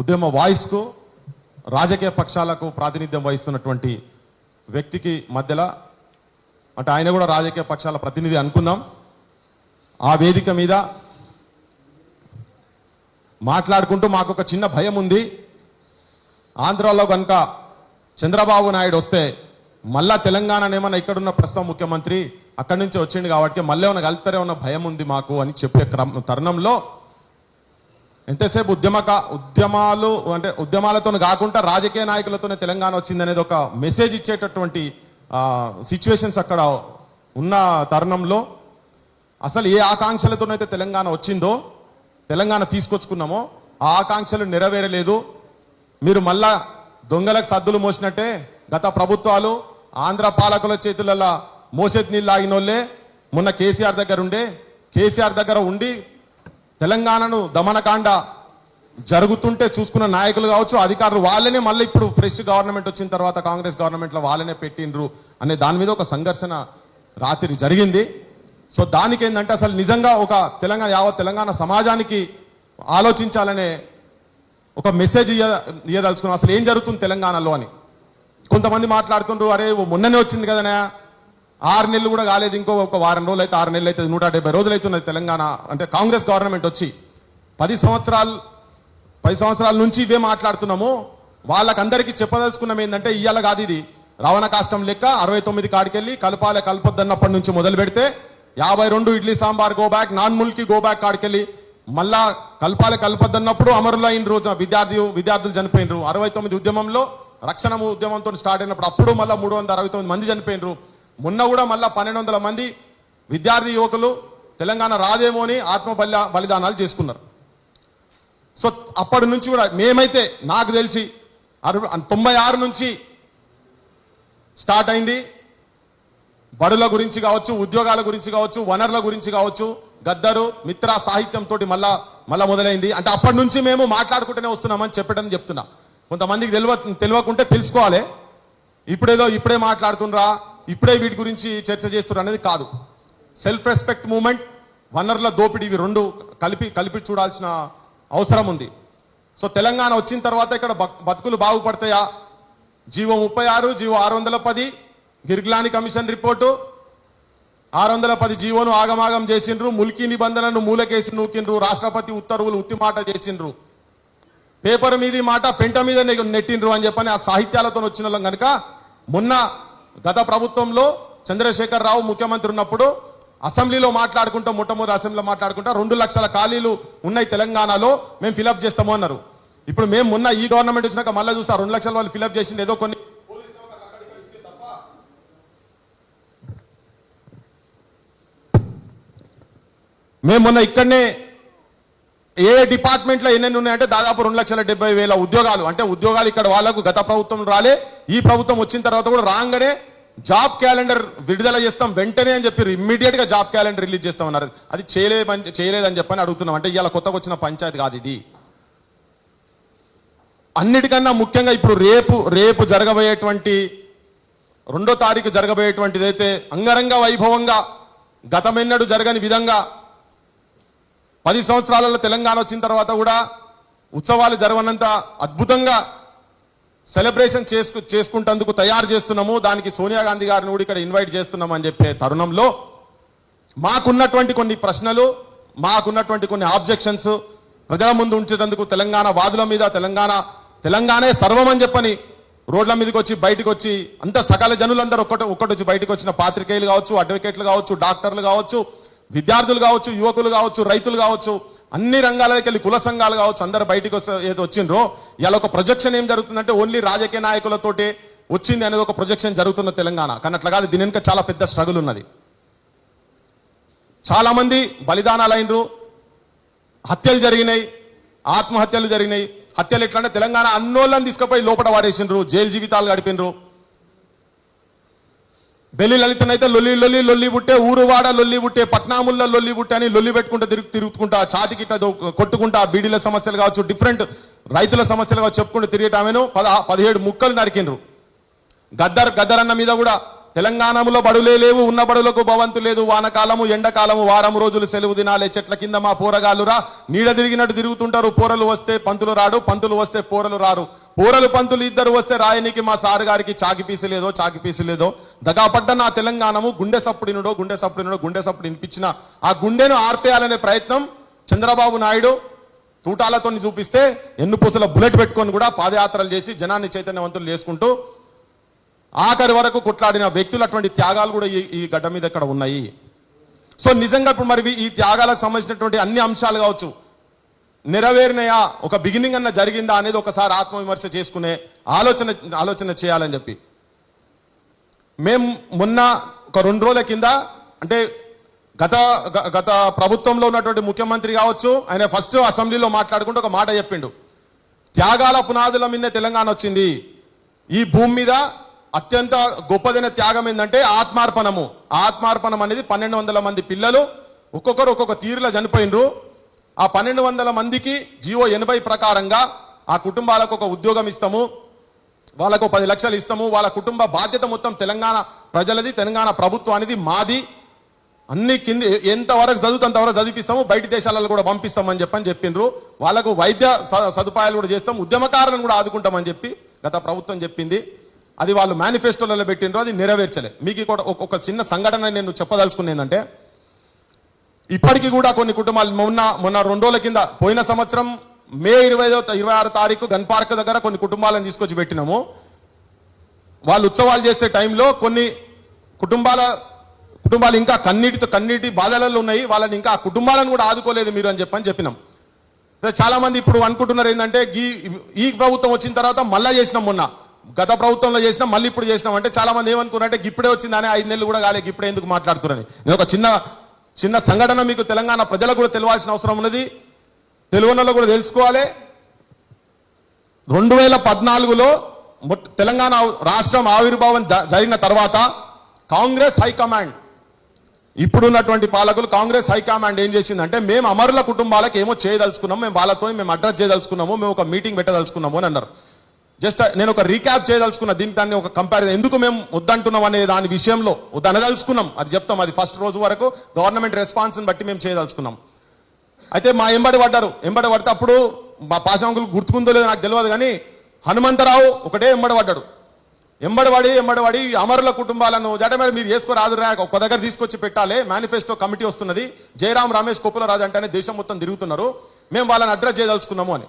ఉద్యమ వాయిస్కు రాజకీయ పక్షాలకు ప్రాతినిధ్యం వహిస్తున్నటువంటి వ్యక్తికి మధ్యలో అంటే ఆయన కూడా రాజకీయ పక్షాల ప్రతినిధి అనుకుందాం. ఆ వేదిక మీద మాట్లాడుకుంటూ మాకు ఒక చిన్న భయం ఉంది. ఆంధ్రాలో కనుక చంద్రబాబు నాయుడు వస్తే మళ్ళా తెలంగాణ ఏమన్నా ఇక్కడున్న ప్రస్తుతం ముఖ్యమంత్రి అక్కడి నుంచి వచ్చింది కాబట్టి మళ్ళీ ఏమైనా కలుతారే ఉన్న భయం ఉంది మాకు అని చెప్పే క్రమ తరుణంలో ఎంతసేపు ఉద్యమక ఉద్యమాలు అంటే ఉద్యమాలతో కాకుండా రాజకీయ నాయకులతోనే తెలంగాణ వచ్చింది అనేది ఒక మెసేజ్ ఇచ్చేటటువంటి సిచ్యువేషన్స్ అక్కడ ఉన్న తరుణంలో అసలు ఏ ఆకాంక్షలతోనైతే తెలంగాణ వచ్చిందో తెలంగాణ తీసుకొచ్చుకున్నామో ఆ ఆకాంక్షలు నెరవేరలేదు. మీరు మళ్ళా దొంగలకు సద్దులు మోసినట్టే గత ప్రభుత్వాలు ఆంధ్ర పాలకుల చేతులలో మోసేది నీళ్ళు ఆగినోళ్ళే. మొన్న కేసీఆర్ దగ్గర ఉండే కేసీఆర్ దగ్గర ఉండి తెలంగాణను దమనకాండ జరుగుతుంటే చూసుకున్న నాయకులు కావచ్చు అధికారులు వాళ్ళనే మళ్ళీ ఇప్పుడు ఫ్రెష్ గవర్నమెంట్ వచ్చిన తర్వాత కాంగ్రెస్ గవర్నమెంట్లో వాళ్ళనే పెట్టిండ్రు అనే దాని మీద ఒక సంఘర్షణ రాత్రి జరిగింది. సో దానికి ఏంటంటే అసలు నిజంగా ఒక తెలంగాణ యావత్ తెలంగాణ సమాజానికి ఆలోచించాలనే ఒక మెసేజ్ ఇయ్య ఇయ్యదలుచుకున్నాం. అసలు ఏం జరుగుతుంది తెలంగాణలో అని. కొంతమంది మాట్లాడుతుండ్రు అరే ఓ మొన్ననే వచ్చింది కదనే ఆరు నెలలు కూడా కాలేదు ఇంకో ఒక వారం రోజులు అయితే ఆరు నెలలు అయితే నూట డెబ్బై రోజులు అవుతున్నది తెలంగాణ. అంటే కాంగ్రెస్ గవర్నమెంట్ వచ్చి పది సంవత్సరాలు పది సంవత్సరాల నుంచి ఇవే మాట్లాడుతున్నాము. వాళ్ళకందరికీ చెప్పదలుచుకున్నాం ఏంటంటే ఇయ్యాల కాదు ఇది. రవణ కాష్టం లెక్క అరవై తొమ్మిది కాడికెళ్ళి కలపాలే కలపొద్దన్నప్పటి నుంచి మొదలు పెడితే యాభై రెండు idli sambar go back non mulki go back కాడికెళ్ళి మళ్ళా కలపాలే కలపొద్దన్నప్పుడు అమరులు అయిన రోజు విద్యార్థి విద్యార్థులు చనిపోయినరు. అరవై తొమ్మిది ఉద్యమంలో రక్షణ ఉద్యమంతో స్టార్ట్ అయినప్పుడు అప్పుడు మళ్ళీ మూడు వందల అరవై తొమ్మిది మంది చనిపోయినరు. మొన్న కూడా మళ్ళీ పన్నెండు వందల మంది విద్యార్థి యువకులు తెలంగాణ రాదేమో అని ఆత్మ బలి బలిదానాలు చేసుకున్నారు. సో అప్పటి నుంచి కూడా మేమైతే నాకు తెలిసి అరు తొంభై ఆరు నుంచి స్టార్ట్ అయింది. బడుల గురించి కావచ్చు ఉద్యోగాల గురించి కావచ్చు వనరుల గురించి కావచ్చు గద్దరు మిత్ర సాహిత్యంతో మళ్ళా మళ్ళా మొదలైంది. అంటే అప్పటి నుంచి మేము మాట్లాడుకుంటూనే వస్తున్నామని చెప్పడం చెప్తున్నా. కొంతమందికి తెలియ తెలియకుంటే తెలుసుకోవాలి. ఇప్పుడేదో ఇప్పుడే మాట్లాడుతుండ్రా ఇప్పుడే వీటి గురించి చర్చ చేస్తున్నారు అనేది కాదు. సెల్ఫ్ రెస్పెక్ట్ మూమెంట్ వనరుల దోపిడీ ఇవి రెండు కలిపి కలిపి చూడాల్సిన అవసరం ఉంది. సో తెలంగాణ వచ్చిన తర్వాత ఇక్కడ బతుకులు బాగుపడతాయా? జీవో ముప్పై ఆరు జీవో ఆరు వందల పది గిర్గ్లాని కమిషన్ రిపోర్టు. ఆరు వందల పది జీవోను ఆగమాగం చేసిండ్రు ముల్కీ నిబంధనలను మూలకేసి నూకిండ్రు రాష్ట్రపతి ఉత్తర్వులు ఉత్తిమాట చేసిండ్రు. పేపర్ మీది మాట పెంట మీద నెట్టిండ్రు అని చెప్పని ఆ సాహిత్యాలతో వచ్చిన వాళ్ళం కనుక మొన్న గత ప్రభుత్వంలో చంద్రశేఖర్ రావు ముఖ్యమంత్రి ఉన్నప్పుడు అసెంబ్లీలో మాట్లాడుకుంటా మొట్టమొదటి అసెంబ్లీలో మాట్లాడుకుంటా రెండు లక్షల ఖాళీలు ఉన్నాయి తెలంగాణలో మేము ఫిలప్ చేస్తాము అన్నారు. ఇప్పుడు మేము మొన్న ఈ గవర్నమెంట్ వచ్చినాక మళ్ళీ చూస్తా రెండు లక్షల వాళ్ళు ఫిలప్ చేసింది ఏదో కొన్ని. మేము మొన్న ఇక్కడనే ఏ డిపార్ట్మెంట్లో ఎన్నెన్ని ఉన్నాయంటే దాదాపు రెండు లక్షల డెబ్బై వేల ఉద్యోగాలు. అంటే ఉద్యోగాలు ఇక్కడ వాళ్ళకు గత ప్రభుత్వం రాలే ఈ ప్రభుత్వం వచ్చిన తర్వాత కూడా రాగానే జాబ్ క్యాలెండర్ విడుదల చేస్తాం వెంటనే అని చెప్పి ఇమ్మీడియట్గా జాబ్ క్యాలెండర్ రిలీజ్ చేస్తామన్నారు. అది చేయలేమని చేయలేదని చెప్పని అడుగుతున్నాం. అంటే ఇవాళ కొత్తగా వచ్చిన పంచాయతీ కాదు ఇది. అన్నిటికన్నా ముఖ్యంగా ఇప్పుడు రేపు రేపు జరగబోయేటువంటి రెండో తారీఖు జరగబోయేటువంటిది అయితే అంగరంగ వైభవంగా గతమెన్నడు జరగని విధంగా పది సంవత్సరాలలో తెలంగాణ వచ్చిన తర్వాత కూడా ఉత్సవాలు జరగనంత అద్భుతంగా సెలబ్రేషన్ చేసుకు చేసుకుంటందుకు తయారు చేస్తున్నాము. దానికి సోనియా గాంధీ గారిని కూడా ఇక్కడ ఇన్వైట్ చేస్తున్నాం అని చెప్పే తరుణంలో మాకున్నటువంటి కొన్ని ప్రశ్నలు మాకున్నటువంటి కొన్ని ఆబ్జెక్షన్స్ ప్రజల ముందు ఉంచేటందుకు తెలంగాణ వాదుల మీద తెలంగాణ తెలంగాణే సర్వం అని చెప్పని రోడ్ల మీదకి వచ్చి బయటకు వచ్చి అంత సకల జనులందరూ ఒక్కటి ఒక్కటి వచ్చి బయటకు వచ్చిన పాత్రికేయులు కావచ్చు అడ్వకేట్లు కావచ్చు డాక్టర్లు కావచ్చు విద్యార్థులు కావచ్చు యువకులు కావచ్చు రైతులు కావచ్చు అన్ని రంగాలకి వెళ్ళి కుల సంఘాలు కావచ్చు అందరు బయటకు వస్తే ఏదో వచ్చిండ్రో ఇలా ఒక ప్రొజెక్షన్ ఏం జరుగుతుందంటే ఓన్లీ రాజకీయ నాయకులతోటే వచ్చింది అనేది ఒక ప్రొజెక్షన్ జరుగుతున్న తెలంగాణ. కానీ అట్లా కాదు దీని వెనుక చాలా పెద్ద స్ట్రగుల్ ఉన్నది. చాలామంది బలిదానాలు అయినరు హత్యలు జరిగినాయి ఆత్మహత్యలు జరిగినాయి. హత్యలు ఎట్లా అంటే తెలంగాణ అన్నోళ్ళని తీసుకుపోయి లోపల వారేసిండ్రు జైలు జీవితాలు గడిపినరు. బెల్లి లలితనైతే లొల్లి లొల్లి లొల్లి బుట్టే ఊరువాడ లొల్లి బుట్టే పట్నాముల్లో లొల్లి బుట్టే అని లొల్లి పెట్టుకుంటూ తిరుగు తిరుగుతుంటా చాతికిట్ట కొట్టుకుంటా బీడీల సమస్యలు కావచ్చు డిఫరెంట్ రైతుల సమస్యలు కావచ్చు చెప్పుకుంటూ తిరిగేటామెను పద పదిహేడు ముక్కలు నరికిండ్రు. గద్దర్ గద్దర్ అన్న మీద కూడా తెలంగాణలో బడులే లేవు ఉన్న బడులకు భవంతు లేదు వానకాలము ఎండకాలము వారం రోజులు సెలవు దినాలే చెట్ల కింద మా పోరగాళ్ళురా. నీడ తిరిగినట్టు తిరుగుతుంటారు పోరలు వస్తే పంతులు రాడు పంతులు వస్తే పోరలు రారు. పోరలు పంతులు ఇద్దరు వస్తే రాయనికి మా సారు గారికి చాకి పీసలేదో చాకి పీసు లేదో దగాపడ్డ నా తెలంగాణము గుండె సప్పుడినుడో గుండె సప్పుడినుడో గుండె సప్పుడు వినిపించిన ఆ గుండెను ఆర్పేయాలనే ప్రయత్నం చంద్రబాబు నాయుడు తూటాలతో చూపిస్తే ఎన్ను పూసల బుల్లెట్ పెట్టుకొని కూడా పాదయాత్రలు చేసి జనాన్ని చైతన్యవంతులు చేసుకుంటూ ఆఖరి వరకు కొట్లాడిన వ్యక్తులు అటువంటి త్యాగాలు కూడా ఈ ఈ గడ్డ మీద ఇక్కడ ఉన్నాయి? సో నిజంగా ఇప్పుడు మరి ఈ త్యాగాలకు సంబంధించినటువంటి అన్ని అంశాలు కావచ్చు. నెరవేరినయా? ఒక బిగినింగ్ అన్న జరిగిందా అనేది ఒకసారి ఆత్మవిమర్శ చేసుకునే ఆలోచన ఆలోచన చేయాలని చెప్పి. మేము మొన్న ఒక రెండు రోజుల కింద అంటే గత గత ప్రభుత్వంలో ఉన్నటువంటి ముఖ్యమంత్రి కావచ్చు ఆయన ఫస్ట్ అసెంబ్లీలో మాట్లాడుకుంటూ ఒక మాట చెప్పిండు. త్యాగాల పునాదుల మీద తెలంగాణ వచ్చింది. ఈ భూమి మీద అత్యంత గొప్పదైన త్యాగం ఏంటంటే ఆత్మార్పణము. ఆత్మార్పణం అనేది పన్నెండు వందల మంది పిల్లలు ఒక్కొక్కరు ఒక్కొక్క తీరులో చనిపోయినరు ఆ పన్నెండు వందల మందికి జీవో ఎనభై ప్రకారంగా ఆ కుటుంబాలకు ఒక ఉద్యోగం ఇస్తాము. వాళ్ళకు పది లక్షలు ఇస్తాము వాళ్ళ కుటుంబ బాధ్యత మొత్తం తెలంగాణ ప్రజలది తెలంగాణ ప్రభుత్వానిది మాది. అన్ని కింది ఎంతవరకు చదువుతా అంతవరకు చదివిస్తాము బయట దేశాలలో కూడా పంపిస్తామని చెప్పని చెప్పిండ్రు. వాళ్ళకు వైద్య స- సదుపాయాలు కూడా చేస్తాం ఉద్యమకారులను కూడా ఆదుకుంటామని చెప్పి గత ప్రభుత్వం చెప్పింది. అది వాళ్ళు మేనిఫెస్టోలలో పెట్టిండ్రు అది నెరవేర్చలే. మీకు కూడా ఒక- చిన్న సంఘటన నేను చెప్పదలుచుకునేదంటే ఇప్పటికీ కూడా కొన్ని కుటుంబాలు మొన్న మొన్న రెండు రోజుల కింద పోయిన సంవత్సరం మే ఇరవై ఇరవై ఆరు తారీఖు గన్ పార్క్ దగ్గర కొన్ని కుటుంబాలను తీసుకొచ్చి పెట్టినాము. వాళ్ళు ఉత్సవాలు చేసే టైంలో కొన్ని కుటుంబాల కుటుంబాలు ఇంకా కన్నీటితో కన్నీటి బాధలలో ఉన్నాయి. వాళ్ళని ఇంకా ఆ కుటుంబాలను కూడా ఆదుకోలేదు మీరు అని చెప్పని చెప్పినాం. చాలామంది ఇప్పుడు అనుకుంటున్నారు ఏంటంటే ఈ ఈ ప్రభుత్వం వచ్చిన తర్వాత మళ్ళా చేసినాం మొన్న. గత ప్రభుత్వంలో చేసినాం మళ్ళీ ఇప్పుడు చేసినాం. అంటే చాలామంది ఏమనుకున్నారంటే ఇప్పుడే వచ్చిందని ఐదు నెలలు కూడా కాలే ఇప్పుడే ఎందుకు మాట్లాడుతున్నారని. నేను ఒక చిన్న చిన్న సంఘటన మీకు తెలంగాణ ప్రజలకు కూడా తెలియాల్సిన అవసరం ఉన్నది. తెలివనలో కూడా తెలుసుకోవాలి. రెండు వేల పద్నాలుగులో తెలంగాణ రాష్ట్రం ఆవిర్భావం జ- జరిగిన తర్వాత కాంగ్రెస్ హైకమాండ్ ఇప్పుడున్నటువంటి పాలకులు కాంగ్రెస్ హైకమాండ్ ఏం చేసిందంటే మేము అమరుల కుటుంబాలకు ఏమో చేయదలుచుకున్నాము మేము వాళ్ళతో మేము అడ్రస్ చేయదలుచుకున్నాము మేము ఒక మీటింగ్ పెట్టదలుచుకున్నాము అని అన్నారు. జస్ట్ నేను ఒక రీక్యాప్ చేయదలుచుకున్న దీని దాన్ని ఒక కంపారిజన్ ఎందుకు మేము వద్దంటున్నాం అనే దాని విషయంలో వద్దనదలుచుకున్నాం. అది చెప్తాం అది ఫస్ట్ రోజు వరకు గవర్నమెంట్ రెస్పాన్స్ని బట్టి మేము చేయదలుచుకున్నాం. అయితే మా ఎంబడి పడ్డారు. ఎంబడి పడితే అప్పుడు మా పాశాంకులు గుర్తుకుందో లేదో నాకు తెలియదు కానీ హనుమంతరావు ఒకటే ఎంబడి పడ్డాడు. ఎంబడివాడి ఎంబడివాడి అమరుల కుటుంబాలను జట మరి మీరు చేసుకోరాదురా ఒక దగ్గర తీసుకొచ్చి పెట్టాలి మేనిఫెస్టో కమిటీ వస్తున్నది. జయరాం రమేష్ రాజు అంటేనే దేశం మొత్తం తిరుగుతున్నారు. మేము వాళ్ళని అడ్రస్ చేయదలుచుకున్నాము అని.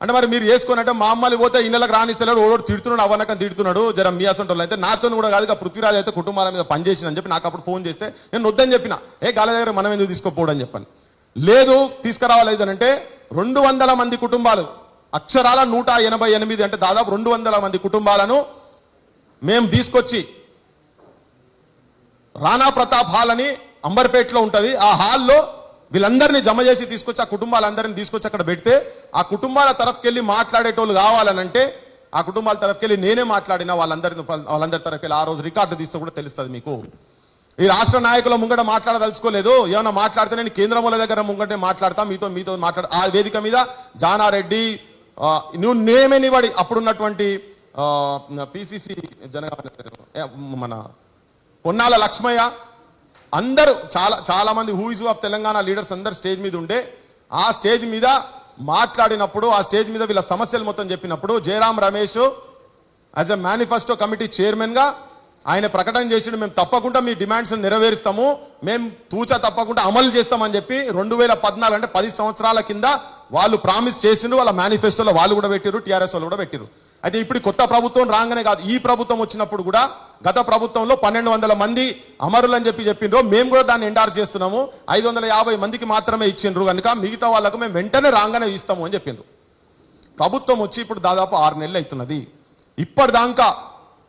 అంటే మరి మీరు వేసుకొని అంటే మా అమ్మాయి పోతే ఇళ్ళకి రానిస్తలేడు ఓడోడు తిడుతున్నాడు అవనకం తిడుతున్నాడు జర మీ అసంటోళ్ళు అయితే. నాతో కూడా కాదు ఇక పృథ్వీరాజ్ అయితే కుటుంబాల మీద పనిచేసిన అని చెప్పి నాకు అప్పుడు ఫోన్ చేస్తే నేను వద్దని చెప్పిన. ఏ గాల దగ్గర మనం ఎందుకు తీసుకోపోవడం అని చెప్పాను. లేదు తీసుకురావాలేదనంటే అంటే రెండు వందల మంది కుటుంబాలు. అక్షరాల నూట ఎనభై ఎనిమిది అంటే దాదాపు రెండు వందల మంది కుటుంబాలను మేము తీసుకొచ్చి రాణా ప్రతాప్ హాల్ అని అంబర్పేటలో ఉంటుంది. ఆ హాల్లో వీళ్ళందరినీ జమ చేసి తీసుకొచ్చి ఆ కుటుంబాలందరినీ తీసుకొచ్చి అక్కడ పెడితే ఆ కుటుంబాల తరఫుకెళ్ళి మాట్లాడేటోళ్ళు కావాలనంటే ఆ కుటుంబాల తరఫుకెళ్ళి నేనే మాట్లాడిన వాళ్ళందరిని వాళ్ళందరి తరఫుకెళ్ళి ఆ రోజు రికార్డు తీస్తే కూడా తెలుస్తుంది మీకు. ఈ రాష్ట్ర నాయకుల ముంగట మాట్లాడదలుచుకోలేదు. ఏమైనా మాట్లాడితే నేను కేంద్రముల దగ్గర ముంగటే మాట్లాడతా మీతో మీతో మాట్లాడ ఆ వేదిక మీద జానారెడ్డి నువ్వు నేమ్ అప్పుడున్నటువంటి పిసిసి జన మన పొన్నాల లక్ష్మయ్య. అందరూ చాలా చాలా మంది who is of Telangana leaders అందరు స్టేజ్ మీద ఉండే. ఆ స్టేజ్ మీద మాట్లాడినప్పుడు ఆ స్టేజ్ మీద వీళ్ళ సమస్యలు మొత్తం చెప్పినప్పుడు Jairam Ramesh as a manifesto committee చైర్మన్గా ఆయన ప్రకటన చేసిండు మేము తప్పకుండా మీ డిమాండ్స్ నెరవేరుస్తాము. మేము తూచా తప్పకుండా అమలు చేస్తామని చెప్పి రెండు వేల పద్నాలుగు అంటే పది సంవత్సరాల కింద వాళ్ళు ప్రామిస్ చేసిండ్రు వాళ్ళ మేనిఫెస్టోలో వాళ్ళు కూడా పెట్టిరు టీఆర్ఎస్ వాళ్ళు కూడా పెట్టిరు అయితే ఇప్పుడు కొత్త ప్రభుత్వం రాగానే కాదు ఈ ప్రభుత్వం వచ్చినప్పుడు కూడా గత ప్రభుత్వంలో పన్నెండు వందల మంది అమరులు అని చెప్పి చెప్పిండ్రు. మేము కూడా దాన్ని ఎండార్ చేస్తున్నాము. ఐదు వందల యాభై మందికి మాత్రమే ఇచ్చిండ్రు కనుక మిగతా వాళ్ళకు మేము వెంటనే రాగానే ఇస్తాము అని చెప్పిండ్రు. ప్రభుత్వం వచ్చి ఇప్పుడు దాదాపు ఆరు నెలలు అవుతున్నది. ఇప్పటిదాకా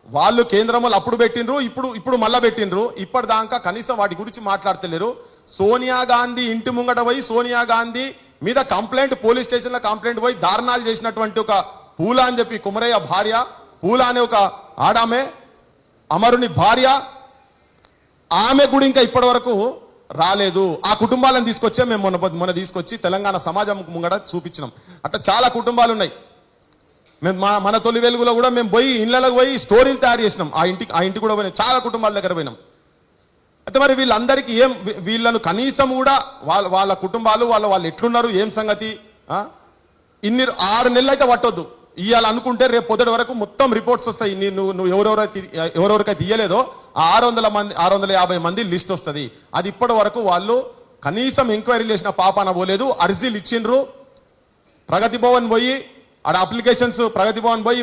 వాళ్ళు కేంద్రంలో అప్పుడు పెట్టిండ్రు ఇప్పుడు ఇప్పుడు మళ్ళా పెట్టిండ్రు. ఇప్పటిదాకా కనీసం వాటి గురించి మాట్లాడతలేరు. సోనియా గాంధీ ఇంటి ముంగట పోయి సోనియా గాంధీ మీద కంప్లైంట్ పోలీస్ స్టేషన్లో కంప్లైంట్ పోయి దారుణాలు చేసినటువంటి ఒక పూల అని చెప్పి కుమరయ్య భార్య పూల అనే ఒక ఆడామె అమరుని భార్య ఆమె కూడా ఇంకా ఇప్పటి వరకు రాలేదు. ఆ కుటుంబాలను తీసుకొచ్చే మేము మొన్న మొన్న తీసుకొచ్చి తెలంగాణ సమాజం ముంగట చూపించినాం. అట్లా చాలా కుటుంబాలు ఉన్నాయి. మేము మా మన తొలి వెలుగులో కూడా మేము పోయి ఇళ్ళకి పోయి స్టోరీలు తయారు చేసినాం. ఆ ఇంటికి ఆ ఇంటికి కూడా పోయినాం. చాలా కుటుంబాల దగ్గర పోయినాం. అయితే మరి వీళ్ళందరికీ ఏం వీళ్ళను కనీసం కూడా వాళ్ళ వాళ్ళ కుటుంబాలు వాళ్ళ వాళ్ళు ఎట్లున్నారు ఏం సంగతి ఇన్ని ఆరు నెలలు అయితే పట్టొద్దు. ఇవ్వాలనుకుంటే రేపు పొద్దుటి వరకు మొత్తం రిపోర్ట్స్ వస్తాయి. నీ- నువ్వు నువ్వు ఎవరెవరైతే ఎవరెవరికైతే ఇయ్యలేదో ఆ ఆరు వందల మంది ఆరు వందల యాభై మంది లిస్ట్ వస్తుంది. అది ఇప్పటి వరకు వాళ్ళు కనీసం ఎంక్వైరీ చేసిన పాపాన పోలేదు. అర్జీలు ఇచ్చిండ్రు. ప్రగతి భవన్ పోయి ఆడ అప్లికేషన్స్ ప్రగతి భవన్ పోయి